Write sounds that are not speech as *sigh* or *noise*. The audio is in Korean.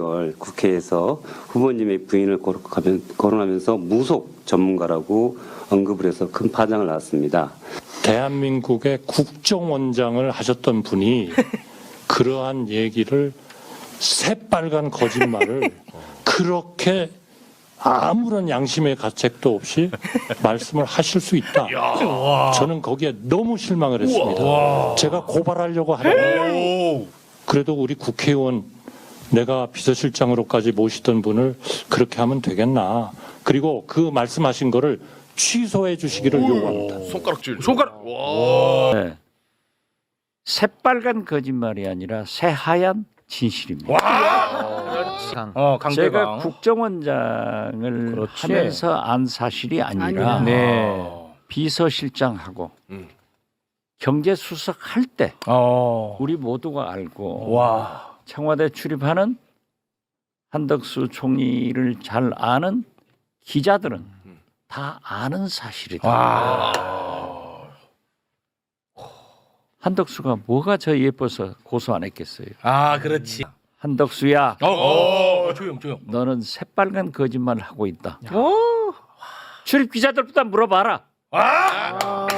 12월 국회에서 후보님의 부인을 거론하면- 거론하면서 무속 전문가라고 언급을 해서 큰 파장을 낳았습니다. 대한민국의 국정원장을 하셨던 분이 *laughs* 그러한 얘기를 새빨간 거짓말을 *laughs* 그렇게 아무런 양심의 가책도 없이 *laughs* 말씀을 하실 수 있다. 저는 거기에 너무 실망을 했습니다. 제가 고발하려고 하는데 그래도 우리 국회의원 내가 비서실장으로까지 모시던 분을 그렇게 하면 되겠나. 그리고 그 말씀하신 거를 취소해 주시기를 요구합니다. 손가락질. 손가락. 와. 네. 새빨간 거짓말이 아니라 새하얀 진실입니다. 어, 제가 강대강. 국정원장을 그렇지. 하면서 안 사실이 아니라 아니라. 네. 비서실장하고 음. 경제수석 할 때 어. 우리 모두가 알고 와. 청와대 출입하는 한덕수 총리를 잘 아는 기자들은 다 아는 사실이다. 와. 한덕수가 뭐가 저 예뻐서 고소 안 했겠어요. 아, 그렇지. 한덕수야, 어, 어, 조용, 조용. 너는 새빨간 거짓말을 하고 있다. 출입 기자들보다 물어봐라. 아!